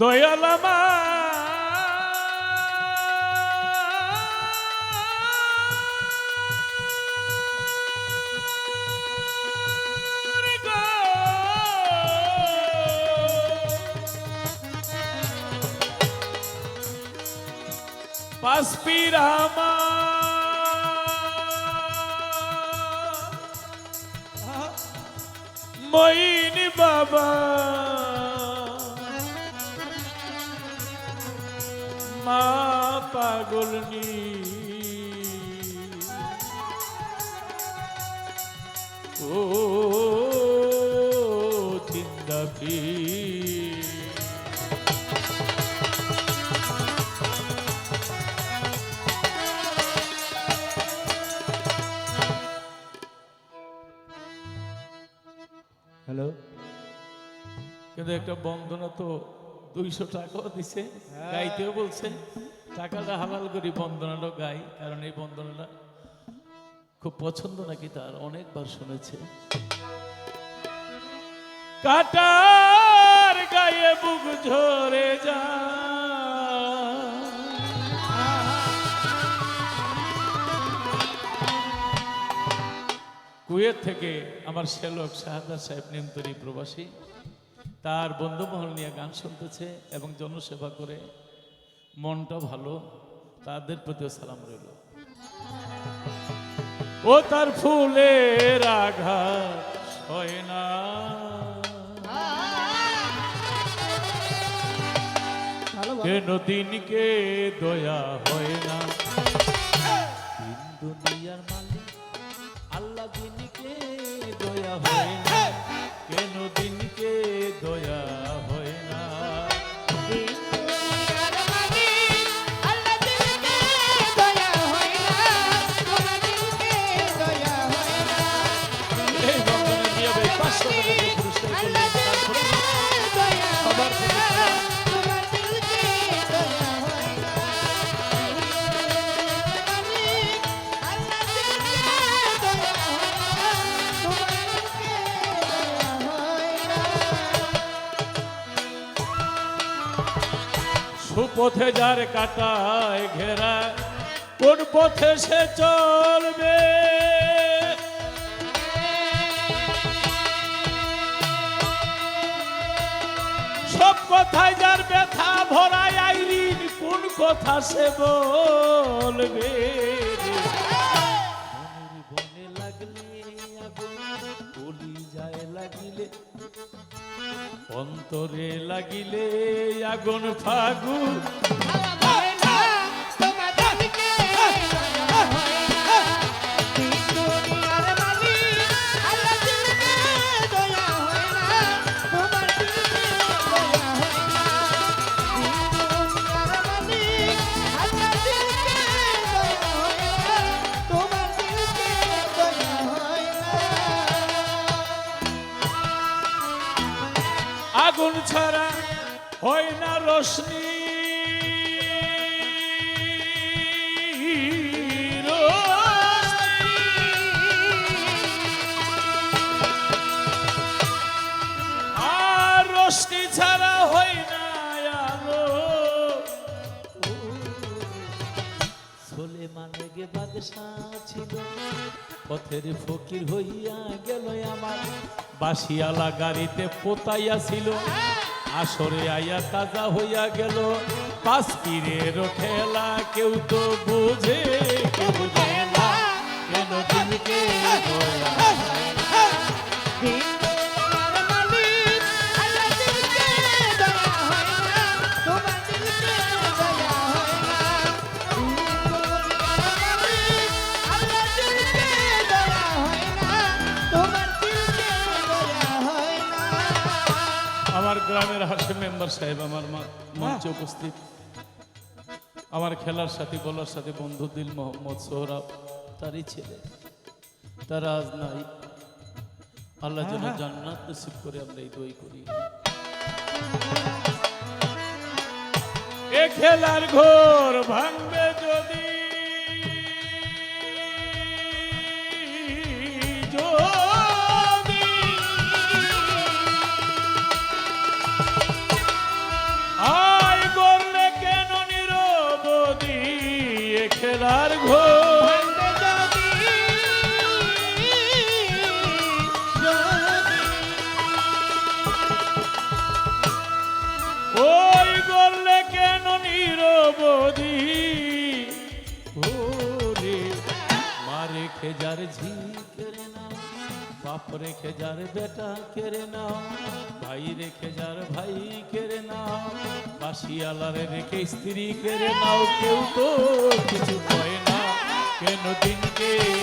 দয়ালামা পাসপিরামা মইন বাবা। পাগলনি ও জিন্দাবি হ্যালো। কিন্তু একটা বন্দনা তো দুইশো টাকাও দিছে গাইতেও বলছে। টাকাটা হালাল করি বন্দনাটা গাই, কারণ এই বন্দনাটা খুব পছন্দ নাকি তার, অনেকবার শুনেছে। কাটার গায়ে বুক ঝরে যা কুয়েত থেকে আমার শ্যালক শাহাদা সাহেব নিমতরি প্রবাসী, তার বন্ধুমহল নিয়ে গান শুনতেছে এবং জনসেবা করে মনটা ভালো, তাদের প্রতিও সালাম রইল। ও তার ফুলের আঘাত হয় না। কেন দিনকে দয়া হয় না? দিন দুনিয়ার মালিক, আল্লাহ দিনকে দয়া হয় না। কেন দিনকে দয়া সুপথে যার কাটায় ঘেরা, কোন পথে সে চলবে? সব কথায় যার ব্যথা ভরায় আইরিন, কোন কথা সে বলবে? অন্তরে লাগিলে আগুন ফাগুন আগুন ছাড়া হয় না রোশনি সোলেমানে গে বাদশাহ ছিল। পথের ফকির হইয়া গেল আমার। বাসিয়ালা গাড়িতে পোতাইয়া ছিল। আসরে আইয়া তাজা হইয়া গেল। পাঁচ পীরের ঠেলা কেউ তো বুঝে, কেউ না। কেন দিনকে দয়া সাহেব আমার মঞ্চে উপস্থিত। আমার খেলার সাথে বলার সাথে বন্ধু দিল মোহাম্মদ সোহরাব তারই ছেলে। তারা আজ নাই। আল্লাহ যেন জান্নাত নসিব করে আমরা এই দই করি। এ খেলার ঘোর ভাঙবে যার ঝি কেড়ে নাও। বাপ রেখে যার বেটা কেড়ে নাও। ভাই রেখে যার ভাই কেড়ে নাও। বাসিয়ালারে রেখে স্ত্রী কেড়ে নাও। কেউ তো কিছু কয় না। কেন দিনকে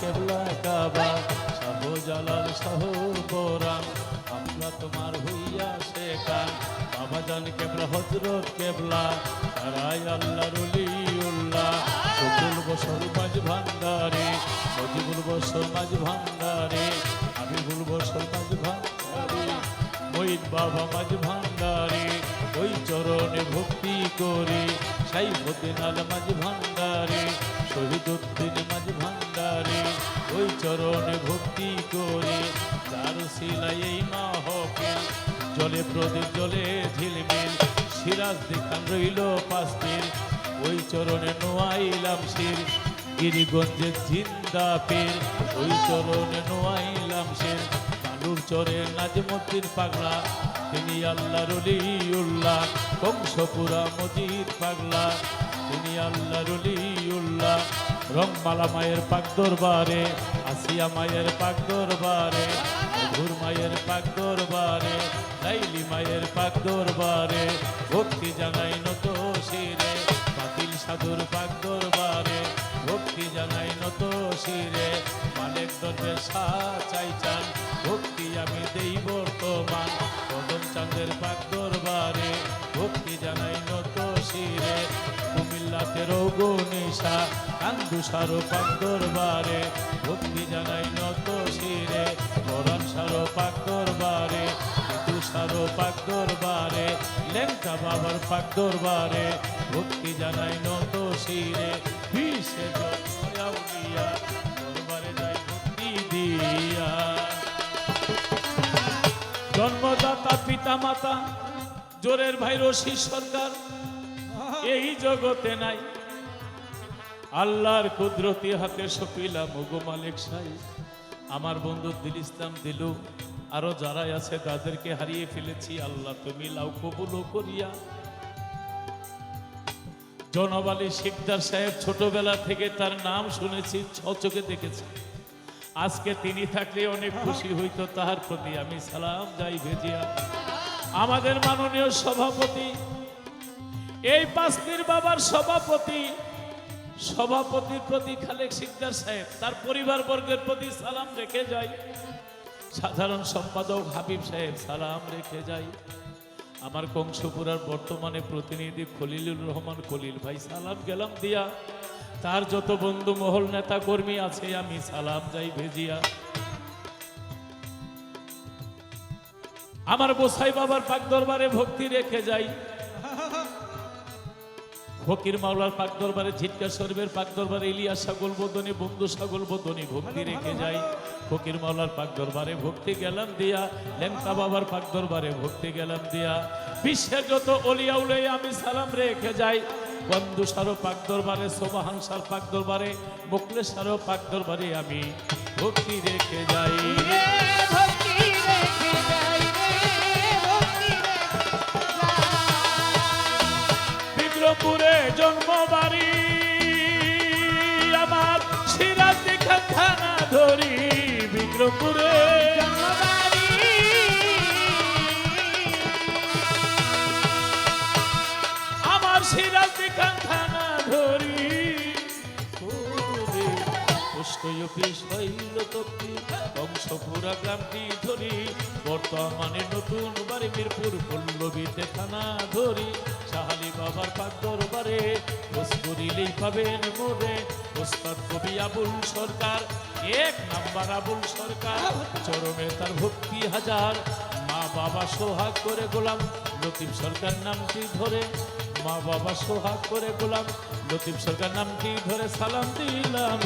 কেবলা কাবা শাহ জালাল শাহ বোরাম আমরা তোমার হইয়া শেখান বাবা জান কেবলা হজরত কেবলা। তারাই আল্লাহ রলিউল্লাহ সবুল বসর মাঝ ভান্ডারে, সজিবুল বসর মাঝ ভান্ডারে, হাবিবুল বসর মাঝ ভান্ডারে মহিত বাবা মাঝ ভান্ডারে, ওই চরণে ভক্তি করে, সাইফুদ্দিন আল মাঝ ভান্ডারে, শহীদুদ্দিন মাঝ ভান্ডারে। ওই চরণে ভক্তি করে, তার শিলাই এই মাহফিল। জলে প্রদীপ, জলে ঝিলমিল, সিরাজ দেখান রইল পাশমিল ওই চরণে নোয়াইলাম শির, গিরিগঞ্জে জিন্দা পীর। ওই চরণে নোয়াইলাম শির, কালুর চরে নাজমতির পাগলা। তিনি আল্লাহ রলিউল্লাহ কংসপুরা মজিদ পাগলা। তিনি আল্লাহ রলিউল্লাহ রংমালা মায়ের পাক দরবারে, আসিয়া মায়ের পাক দরবারে, মধুর মায়ের পাক দরবারে, লাইলি মায়ের পাক দরবারে, ভক্তি জানাই নত শিরে, বাতিল সাধুর পাক দরবারে, ভক্তি জানাই নত শিরে, মালিক দরবে চাই চান, ভক্তি আমি দেই বর্তমান, কদম চাঁদের পাক দরবারে, ভক্তি জানাই নত শিরে, কুমিল্লাতে রৌগনিশা কান্দু সারো পাক দরবারে, ভক্তি জানাই নত শিরে, মরণ সারো পাক দরবারে মৃদু সারো পাক দরবারে লেঙ্কা বাবার পাক দরবারে, ভক্তি জানাই নত শিরে বিশে জয়া দরবারে যাই ভক্তি দিয়া। জন্মদাতা পিতা মাতা জোরের ভাই রশি সরকার এই জগতে নাই। আল্লাহর কুদরতি হাতে সপিলা মগো মালিক সাই। আমার বন্ধু দিল ইসলাম দিলু, আরও যারা আছে তাদেরকে হারিয়ে ফেলেছি, আল্লাহ তুমি লাউ কবুল করিয়া। জনাব আলী শিকদার সাহেব ছোটবেলা থেকে তার নাম শুনেছি ছচকে দেখেছি। আজকে তিনি থাকলে অনেক খুশি হইত, তাহার প্রতি আমি সালাম যাই ভেজিয়া। আমাদের মাননীয় সভাপতি, এই পাঁচটির বাবার সভাপতি সভাপতির প্রতি খালেক সিকদার সাহেব, তার পরিবার বর্গের প্রতি সালাম রেখে যাই। সাধারণ সম্পাদক হাবিব সাহেব, সালাম রেখে যাই। আমার কংসপুরার বর্তমানে প্রতিনিধি খলিলুর রহমান খলিল ভাই, সালাম গেলাম দিয়া। তার যত বন্ধু মহল নেতা কর্মী আছে, আমি সালাম যাই ভেজিয়া। আমার গোসাই বাবার পাক দরবারে ভক্তি রেখে যাই। ফকির মাওলার পাক দরবারে ঝিটকা শরীফের পাক দরবারে ইলিয়াস সাগল বদনে বন্ধু সাগল বদনে ভক্তি রেখে যাই। ফকির মাওলার পাক দরবারে ভক্তি গেলাম দিয়া লেমকা বাবার পাক দরবারে ভক্তি গেলাম দিয়া। বিশ্বের যত অলিয়া উলিয়া আমি সালাম রেখে যাই। বন্ধু সারো পাক দরবারে সোবাহান সার পাক দরবারে মোকলেশ সারো পাক দরবারে আমি ভক্তি রেখে যাই। জন্মবাড়ি। আমার সিরাজ দেখা থানা ধরি বিক্রমপুরে। জন্মবাড়ি সিরাজি খান ধরি। বংশপুরা গ্রামটি ধরি। বর্তমানে নতুন বাড়ি মিরপুর, পল্লবীতে থানা ধরি। সাহালি বাবার পাক দরবারে খোঁজ করিলেই পাবেন মোরে ওস্তাদ কবি আবুল সরকার, এক নাম্বার আবুল সরকার। চরমে তার ভক্তি হাজার। মা বাবা সোহাগ করে গোলাম, লতিফ সরকার নামটি ধরে। মা বাবা সোহাগ করে গোলাম, লতিফ সরকার নামটি ধরে। সালাম দিলাম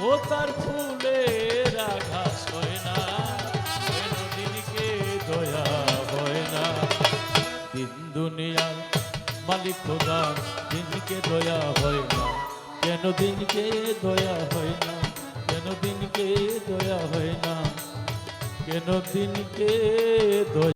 ও তার ফুলের আঘাস হয় না দিনকে দয়া হয় না। দিন দুনিয়ার মালিক খোদা দিনকে দয়া হয় না কেন দিনকে দয়া হয় না কেন দিনকে দয়া হয় না কেন দিনকে দয়া